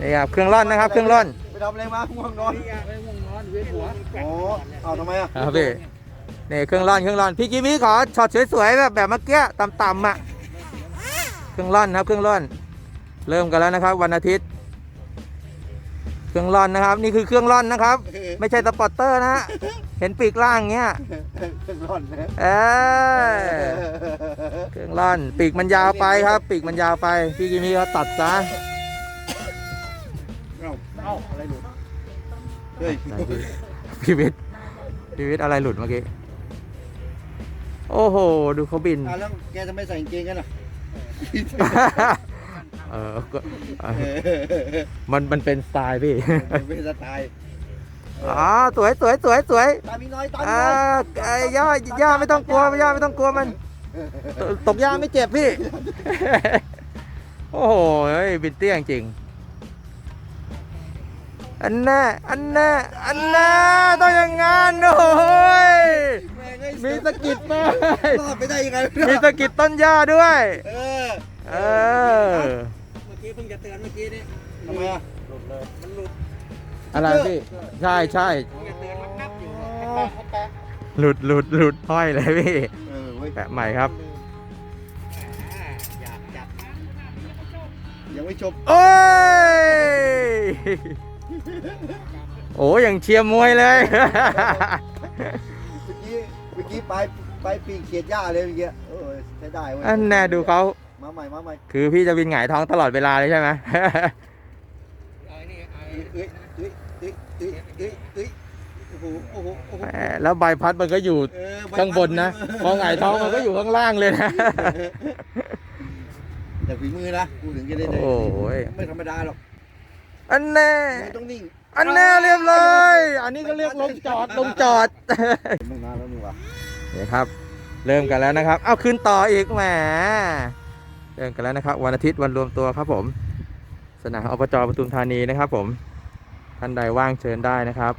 นี่ครับเครื่องร่อนนะครับ เครื่องร่อนไปทำอะไรมาง่วงนอนอยากไปง่วงนอนเวียนหัวอ๋อเอาทำไมอะครับพี่นี่เครื่องร่อนเครื่องร่อนพี่กีวีขอช็อตสวยๆแบบแบบเมื่อกี้ต่ำๆอะเครื่องร่อนครับ เครื่องร่อน เริ่มกันแล้วนะครับ วันอาทิตย์ เครื่องร่อนนะครับ นี่คือเครื่องร่อนนะครับ ไม่ใช่สปอร์เตอร์นะฮะเห็นปีกล่างเงี้ยเครื่องร้อนนะเออเครื่องร่อน ปีกมันยาวไปครับ ปีกมันยาวไป พี่กีวีก็ตัดซะเอ้าเอ้าอะไรหลุดเฮ้ยพี่วิทย์พี่วิทย์อะไรหลุดเมื่อกี้ โอ้โห ดูเขาบิน อะแล้วแกจะไม่ใส่กางเกงกันเหรอเออก็เออมันมันเป็นสไตล์พี่ เป็นสไตล์อ๋อสวยสวยสวยสวยตามีน้อยตามีอ่าน้อยไอ้ย่าย่าไม่ต้องกลัวย่าไม่ต้องกลัวมันตตกย่าไม่เจ็บพี่ โอ้โหเฮ้ยบินเตี้ยจริง อันแน่อันแน่อันแน่ต้องอย่างงั้นโอ้ยแม่งเอ้ยมีสะกิดไหมรอดไปได้ยังไงมีสะกิดต้นหญ้าด้วย เออ เออ เมื่อกี้เพิ่งจะเตือนเมื่อกี้นี่ทำไมอะหลุดเลย มันหลุด อะไรพี่ ใช่ใช่เพิ่งจะเตือนมันนับอยู่หลุดหลุดหลุดห้อยเลยพี่เออเว้ยแปะใหม่ครับอยากจัดยังไม่จบ โอ้ย โอ้ยังเชียร์มวยเลย เมื่อกี้เมื่อกี้ไปไปปีกเขียดหญ้าเลยเมื่อกี้เออใช้ได้เว้ยอันแน่ดูเขา มาใหม่มาใหม่คือพี่จะบินหงายท้องตลอดเวลาเลยใช่ไหมไอ้นี่ไอ้เอ้ยเอ้ยเอ้ยเอ้ยเอ้ยเอ้ยโอ้โหโอ้โหโอ้โหแหมแล้วใบพัดมันก็อยู่เออใข้างบนนะ พอหงายท้องมันก็อยู่ข้างล่างเลยนะ แต่ฝีมือนะกูถึงจะได้ได้โอ้ยไม่ธรรมดาหรอก อันแน่มึงต้องนิ่งอันแน่เรียบร้อยอันนี้ก็เรียกลงจอดลงจอด มึงนานแล้วนี่วะนี่ครับ เริ่มกันแล้วนะครับ เอาขึ้นต่ออีกแหมเริ่มกันแล้วนะครับ วันอาทิตย์วันรวมตัวครับผม สนามอบจปทุมธานีนะครับ ผม ท่านใดว่างเชิญได้นะครับ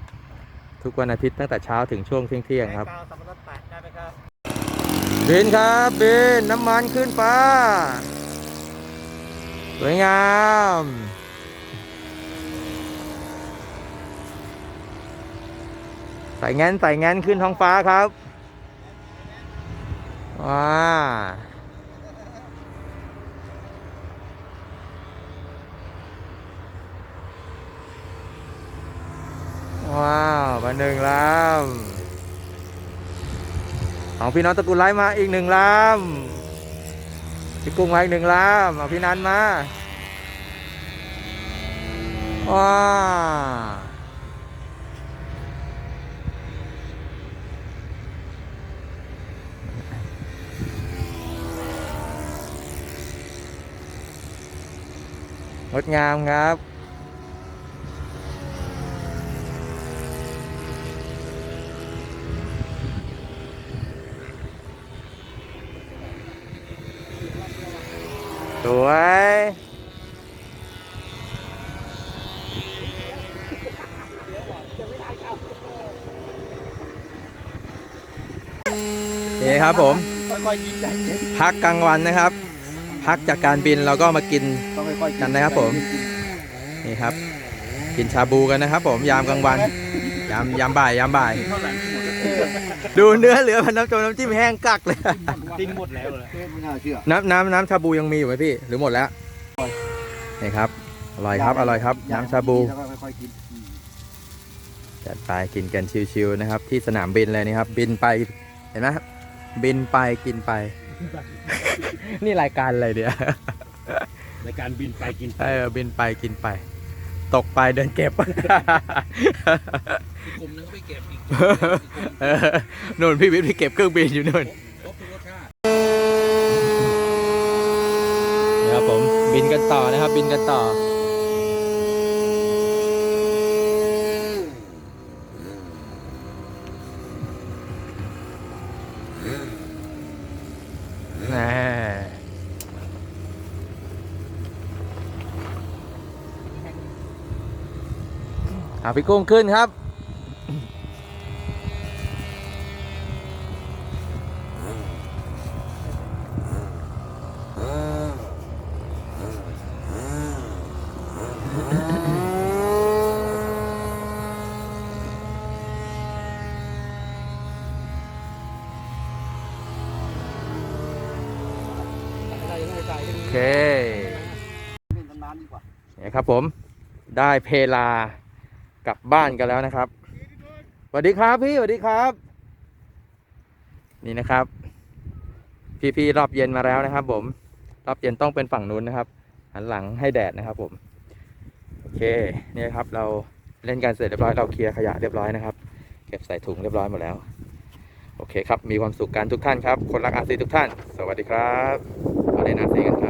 ทุกวันอาทิตย์ตั้งแต่เช้าถึงช่วงเที่ยงๆครับกาวสับปะรดแปะได้ไหมครับบินครับบินน้ำมันขึ้นฟ้าสวยงาม ส่แงนใส่แงนขึ้นท้องฟ้าครับว้าว้าวมาหนึ่งลำของพี่น้องตระกูลไลฟ์มาอีกหนึ่งลำพี่กุ้งมาอีกหนึ่งลำเอาพี่นันมาว้า งดงามครับสวยนี่ครับผมค่อยๆยิงใจเย็นพักกลางวันนะครับ พักจากการบินเราก็มากินต้องค่อยๆกันนะครับผม นี่ครับ กินชาบูกันนะครับ ผมยามกลางวัน ยามยามบ่ายยามบ่ายดูเนื้อเหลือพันน้ำจมน้ำจิ้มแห้งกักเลยดิ้นหมดแล้วเลยไม่น่าเชื่อน้ำน้ำน้ำชาบูยังมีอยู่ไหมพี่ หรือหมดแล้วนี่ครับอร่อยครับอร่อยครับ น้ำชาบูแล้วก็ค่อยๆกินจัดไปกินกันชิวๆนะครับ ที่สนามบินเลยนี่ครับ บินไปเห็นไหมครับบินไปกินไป นี่รายการอะไรเนี่ยในการบินไปกินเออบินไปกินไป ตกไปเดินเก็บกลุ่มนึงไปเก็บอีกเออนู่นพี่วิทย์ไปเก็บเครื่องบินอยู่นู่นครบทุกรสชาตินะครับผมบินกันต่อนะครับ บินกันต่อ อาะพี่กุ้งขึ้นครับ โอเค เป็นนานดีกว่า เนี่ยครับผม ได้เพลา กลับบ้านกันแล้วนะครับสวัสดีครับพี่สวัสดีครับ นี่นะครับ พี่ๆรอบเย็นมาแล้วนะครับ ผม รอบเย็นต้องเป็นฝั่งนู้นนะครับ หันหลังให้แดดนะครับ ผม โอเคนี่ครับ เราเล่นกันเสร็จเรียบร้อยเราเคลียร์ขยะเรียบร้อยนะครับ เก็บใส่ถุงเรียบร้อยหมดแล้วโอเคครับ มีความสุขกันทุกท่านครับ คนรักอาซีทุกท่าน สวัสดีครับมาเล่นอาซีกัน